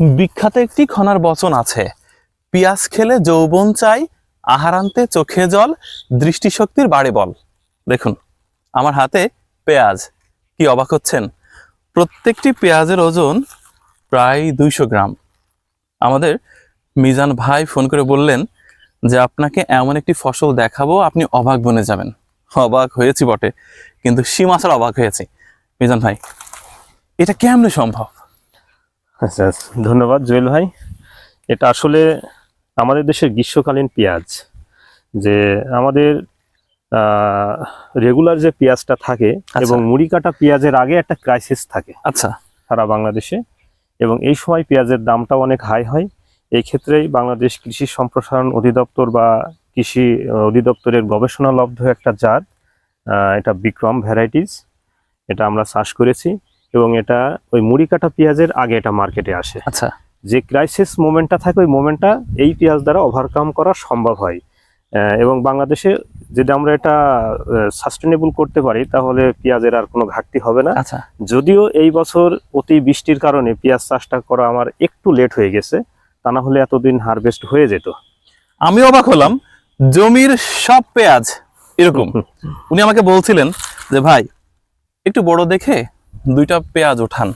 বিখ্যাত একটি খনার বচন আছে। পিয়াজ খেলে যৌবন চাই, আহার আনতে চোখে জল, দৃষ্টিশক্তির বাড়ে বল। দেখুন, আমার হাতে পেঁয়াজ। কি অবাক হচ্ছেন? প্রত্যেকটি পেঁয়াজের ওজন প্রায় দুইশো গ্রাম। আমাদের মিজান ভাই ফোন করে বললেন যে, আপনাকে এমন একটি ফসল দেখাবো, আপনি অবাক বনে যাবেন। অবাক হয়েছি বটে, কিন্তু সীমাছাড়া অবাক হয়েছি। মিজান ভাই, এটা কেমনে সম্ভব? আচ্ছা আচ্ছা। ধন্যবাদ জুয়েল ভাই এটা আসলে আমাদের দেশের গ্রীষ্মকালীন পেঁয়াজ যে আমাদের রেগুলার যে পেঁয়াজটা থাকে আচ্ছা। এবং মুড়ি কাটা পেঁয়াজের আগে একটা ক্রাইসিস থাকে আচ্ছা সারা বাংলাদেশে এবং এই সময় পেঁয়াজের দামটাও অনেক হাই হয় এই ক্ষেত্রেই বাংলাদেশ কৃষি সম্প্রসারণ অধিদপ্তর বা কৃষি অধিদপ্তরের গবেষণালব্ধ একটা জাত এটা বিক্রম ভ্যারাইটিস এটা আমরা চাষ করেছি এবং এটা ওই মুড়ি কাটা পেঁয়াজের আগে এটা মার্কেটে আসে। আচ্ছা। যে ক্রাইসিস মোমেন্টটা থাকে ওই মোমেন্টটা এই পেঁয়াজ দ্বারা ওভারকাম করা সম্ভব হয়। এবং বাংলাদেশে যদি আমরা এটা সাস্টেনেবল করতে পারি তাহলে পেঁয়াজের আর কোনো ঘাটতি হবে না। আচ্ছা। যদিও এই বছর অতি বৃষ্টির কারণে পেঁয়াজ চাষটা করা আমার একটু লেট হয়ে গেছে তা না হলে এতদিন হারভেস্ট হয়ে যেত। আমি অবাক হলাম জমির সব পেঁয়াজ এরকম। উনি আমাকে বলছিলেন যে ভাই একটু বড় দেখে দুইটা পেঁয়াজ ওঠান।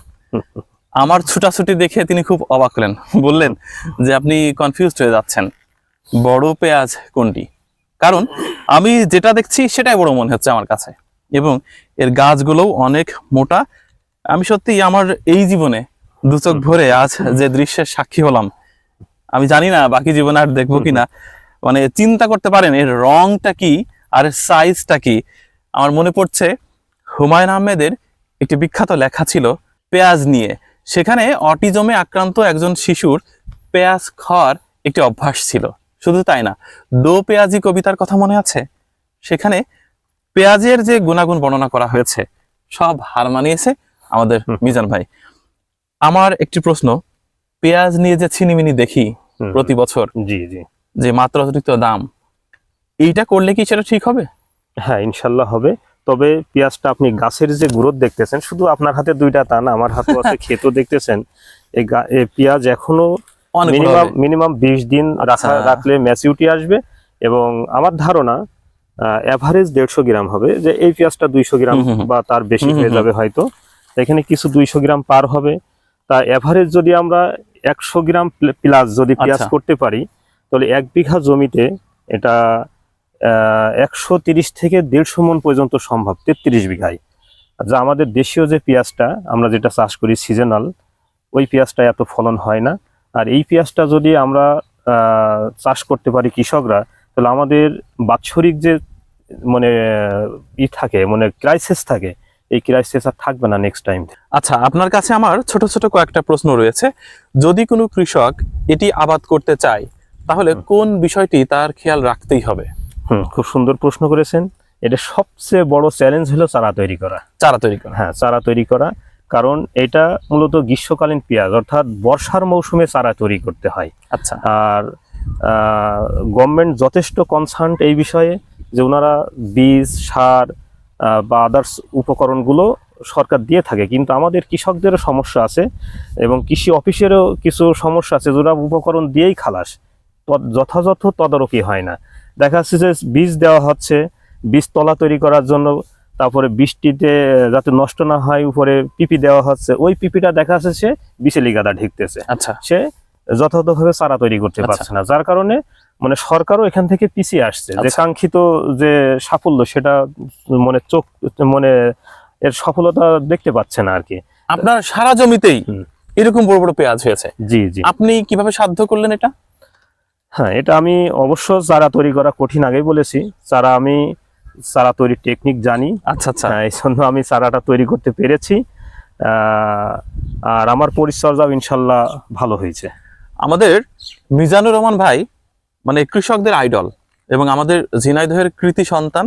আমার ছুটাছুটি দেখে তিনি খুব অবাক হলেন। বললেন যে, আপনি কনফিউজড হয়ে যাচ্ছেন। বড় পেঁয়াজ কোনটি? কারণ আমি যেটা দেখছি সেটাই বড় মনে হচ্ছে আমার কাছে। এবং এর গাছগুলোও অনেক মোটা। আমি সত্যি আমার এই জীবনে দু চোখ ভরে আজ যে দৃশ্যের সাক্ষী হলাম, আমি জানি না বাকি জীবনে আর দেখব কিনা মানে চিন্তা করতে পারেন, এর রংটা কি আর সাইজটা কি? আমার মনে পড়ছে হুমায়ুন আহমেদের একটি বিখ্যাত লেখা ছিল পেঁয়াজ নিয়ে। সেখানে অটিজমে আক্রান্ত একজন শিশুর পেঁয়াজ খাওয়ার একটি অভ্যাস ছিল। শুধু তাই না দো পেঁয়াজি কবিতার কথা মনে আছে? সেখানে পেঁয়াজের যে গুণাগুণ বর্ণনা করা হয়েছে সব হার মানিয়েছে আমাদের মিজান ভাই। আমার একটি প্রশ্ন পেঁয়াজ নিয়ে যে ছিনিমিনি দেখি প্রতি বছর জি জি। যে মাত্রা অতিরিক্ত দাম এইটা করলে কি সেটা ঠিক হবে? হ্যাঁ ইনশাল্লাহ হবে। তবে পেঁয়াজটা আপনি গাছের যে গ্রোথ দেখতেছেন শুধু আপনার হাতে দুইটা তা না আমার হাতে আছে ক্ষেতও দেখতেছেন এই পেঁয়াজ এখনও মিনিমাম মিনিমাম বিশ দিন রাখা আচ্ছা। রাখলে ম্যাচিউরিটি আসবে এবং আমার ধারণা অ্যাভারেজ দেড়শো গ্রাম হবে যে এই পেঁয়াজটা দুইশো গ্রাম। বা তার বেশি হয়ে যাবে হয়তো এখানে কিছু দুইশো গ্রাম পার হবে তা অ্যাভারেজ যদি আমরা একশো গ্রাম প্লাস যদি পেঁয়াজ আচ্ছা। করতে পারি তাহলে এক বিঘা জমিতে এটা একশো তিরিশ থেকে দেড়শো মন পর্যন্ত সম্ভব তেত্রিশ বিঘায়। যা আমাদের দেশীয় যে পেঁয়াজটা আমরা যেটা চাষ করি সিজনাল ওই পেঁয়াজটা এত ফলন হয় না। আর এই পেঁয়াজটা যদি আমরা চাষ করতে পারি কৃষকরা তাহলে আমাদের বাৎসরিক যে মানে ই থাকে মানে ক্রাইসিস থাকে এই ক্রাইসিস আর থাকবে না নেক্সট টাইম আচ্ছা আপনার কাছে আমার ছোট ছোট কয়েকটা প্রশ্ন রয়েছে। যদি কোনো কৃষক এটি আবাদ করতে চায় তাহলে কোন বিষয়টি তার খেয়াল রাখতেই হবে? হুম। খুব সুন্দর প্রশ্ন করেছেন। এটা সবচেয়ে বড় চ্যালেঞ্জ হলো চারা তৈরি করা। চারা তৈরি করা। হ্যাঁ চারা তৈরি করা। কারণ এটা মূলত গ্রীষ্মকালীন পেঁয়াজ অর্থাৎ বর্ষার মৌসুমে চারা তৈরি করতে হয়। আচ্ছা। আর গভর্নমেন্ট যথেষ্ট কনসার্ন এই বিষয়ে যে ওনারা বীজ সার বা আদার্স উপকরণগুলো সরকার দিয়ে থাকে। কিন্তু আমাদের কৃষকদেরও সমস্যা আছে এবং কৃষি অফিসেরও কিছু সমস্যা আছে। যেটা উপকরণ দিয়েই খালাস তদ- যথাযথ তদারকি হয় না। দেখা যাচ্ছে যে বীজ দেওয়া হচ্ছে বীজ তলা তৈরি করার জন্য তারপরে বৃষ্টিতে যাতে নষ্ট না হয় উপরে পিপি দেওয়া হচ্ছে ওই পিপিটা দেখা যাচ্ছে সে বিচেলি গাদা ঢেকতেছে। আচ্ছা। সে যথাযথভাবে চারা তৈরি করতে আচ্ছা। পারছে না যার কারণে মানে সরকারও এখান থেকে পিছিয়ে আসছে। যে আচ্ছা। কাঙ্ক্ষিত যে সাফল্য সেটা মানে চোখ মানে এর সফলতা দেখতে পাচ্ছে না আর কি। আপনার সারা জমিতেই এরকম বড় বড় পেঁয়াজ হয়েছে। জি জি। আপনি কীভাবে সাধ্য করলেন এটা? হ্যাঁ এটা আমি অবশ্য চারা তৈরি করা কঠিন আগেই বলেছি। চারা আমি চারা তৈরির টেকনিক জানি। আচ্ছা আচ্ছা। হ্যাঁ, এই জন্য আমি চারাটা তৈরি করতে পেরেছি। আর আমার পরিচর্যাও ইনশাল্লাহ ভালো হয়েছে। আমাদের মিজানুর রহমান ভাই মানে কৃষকদের আইডল এবং আমাদের ঝিনাইদহের কৃতি সন্তান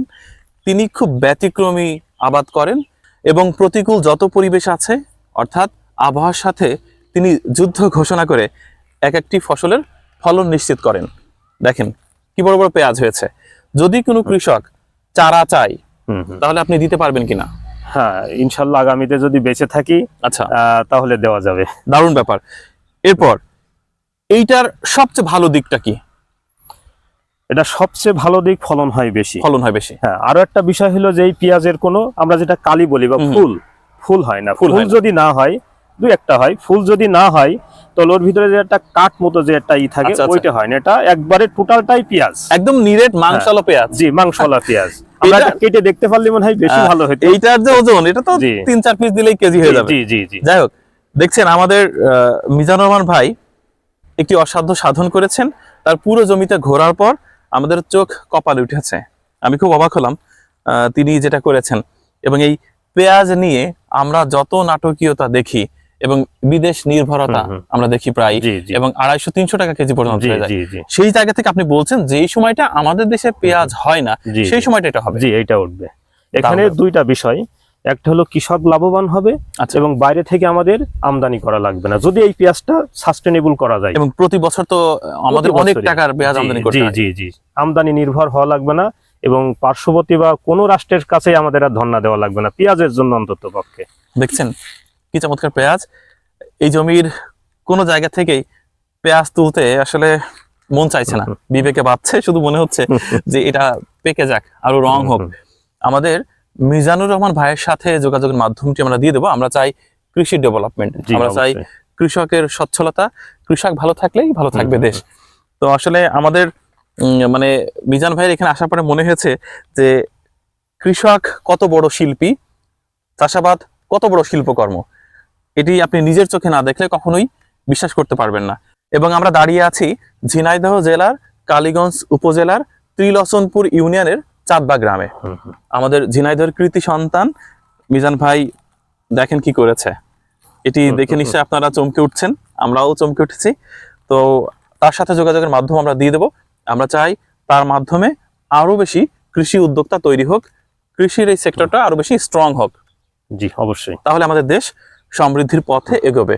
তিনি খুব ব্যতিক্রমী আবাদ করেন এবং প্রতিকূল যত পরিবেশ আছে অর্থাৎ আবহাওয়ার সাথে তিনি যুদ্ধ ঘোষণা করে এক একটি ফসলের ফলন নিশ্চিত করেন। দেখেন কি বড় বড় পেঁয়াজ হয়েছে। যদি কোনো কৃষক চারা হুম। তাহলে আপনি দিতে পারবেন কিনা? হ্যাঁ ইনশাল্লাহ আগামীতে যদি বেঁচে থাকি আচ্ছা। তাহলে দেওয়া যাবে। দারুণ ব্যাপার। এরপর এইটার সবচেয়ে ভালো দিকটা কি? এটা সবচেয়ে ভালো দিক ফলন হয় বেশি। ফলন হয় বেশি। হ্যাঁ আরও একটা বিষয় হলো যে এই পেঁয়াজের কোনো আমরা যেটা কালি বলি বা ফুল ফুল হয় না। ফুল। যদি না হয় দুই একটা হয় ফুল যদি না হয় তাহলে ওর ভিতরে যে একটা কাঠ মতো যে একটা ই থাকে আচ্ছা, আচ্ছা। ওইটা হয় না। এটা একবারে টোটালটাই পেঁয়াজ। একদম নিরেট মাংসালো পেঁয়াজ। জি মাংসলা পেঁয়াজ। আমরা কেটে দেখতে পারলে মনে হয় বেশি ভালো হতো এইটার যে ওজন এটা তো তিন চার পিস দিলেই কেজি হয়ে যাবে। জি জি জি। যাই হোক দেখছেন আমাদের আহ, মিজানুর রহমান ভাই একটি অসাধ্য সাধন করেছেন। তার পুরো জমিতে ঘোরার পর আমাদের চোখ কপালে উঠেছে। আমি খুব অবাক হলাম আহ, তিনি যেটা করেছেন। এবং এই পেঁয়াজ নিয়ে আমরা যত নাটকীয়তা দেখি এবং বিদেশ নির্ভরতা। আমরা দেখি প্রায় এবং আড়াইশো তিনশো টাকা কেজি পর্যন্ত যায়। সেই জায়গা থেকে আপনি বলছেন যেই সময়টা আমাদের দেশে পেঁয়াজ হয় না সেই সময়টা এটা হবে। জি এইটা উঠবে। এখানে দুইটা বিষয়। একটা হলো কৃষক লাভবান হবে আচ্ছা। এবং বাইরে থেকে আমাদের আমদানি করা লাগবে না। যদি এই পেঁয়াজটা সাস্টেনেবল করা যায়। এবং প্রতি বছর তো আমাদের অনেক টাকার পেঁয়াজ আমদানি করতে জি হয়। জি জি। আমদানি নির্ভর হওয়া লাগবে না এবং পার্শ্ববর্তী বা কোনো রাষ্ট্রের কাছে আমাদের আর ধর্ণা দেওয়া লাগবে না। পেঁয়াজের জন্য অন্তত পক্ষে। দেখছেন কি চমৎকার পেঁয়াজ। এই জমির কোন জায়গা থেকেই পেঁয়াজ তুলতে আসলে মন চাইছে না। বিবেকে বাচ্ছে শুধু মনে হচ্ছে যে এটা পেকে যাক আরও রং হোক। আমাদের মিজানুর রহমান ভাইয়ের সাথে যোগাযোগের মাধ্যমটি আমরা দিয়ে দেবো। আমরা চাই কৃষি ডেভেলপমেন্ট। আমরা চাই কৃষকের সচ্ছলতা। কৃষক ভালো থাকলেই ভালো থাকবে দেশ। তো আসলে আমাদের উম, মানে মিজান ভাইয়ের এখানে আসার পরে মনে হয়েছে যে কৃষক কত বড় শিল্পী চাষাবাদ কত বড় শিল্পকর্ম। এটি আপনি নিজের চোখে না দেখলে কখনোই বিশ্বাস করতে পারবেন না। এবং আমরা দাঁড়িয়ে আছি ঝিনাইদহ জেলার কালীগঞ্জ উপজেলার ত্রিলচনপুর ইউনিয়নের চাঁদবা গ্রামে। আমাদের ঝিনাইদহের কৃতি সন্তান মিজান ভাই দেখেন কি করেছে। এটি দেখে হুম, নিশ্চয়ই আপনারা চমকে উঠছেন আমরাও চমকে উঠেছি। তো তার সাথে যোগাযোগের মাধ্যম আমরা দিয়ে দেব। আমরা চাই তার মাধ্যমে আরও বেশি কৃষি উদ্যোক্তা তৈরি হোক কৃষির এই সেক্টরটা আরও বেশি স্ট্রং হোক। জি অবশ্যই। তাহলে আমাদের দেশ সমৃদ্ধির পথে এগোবে।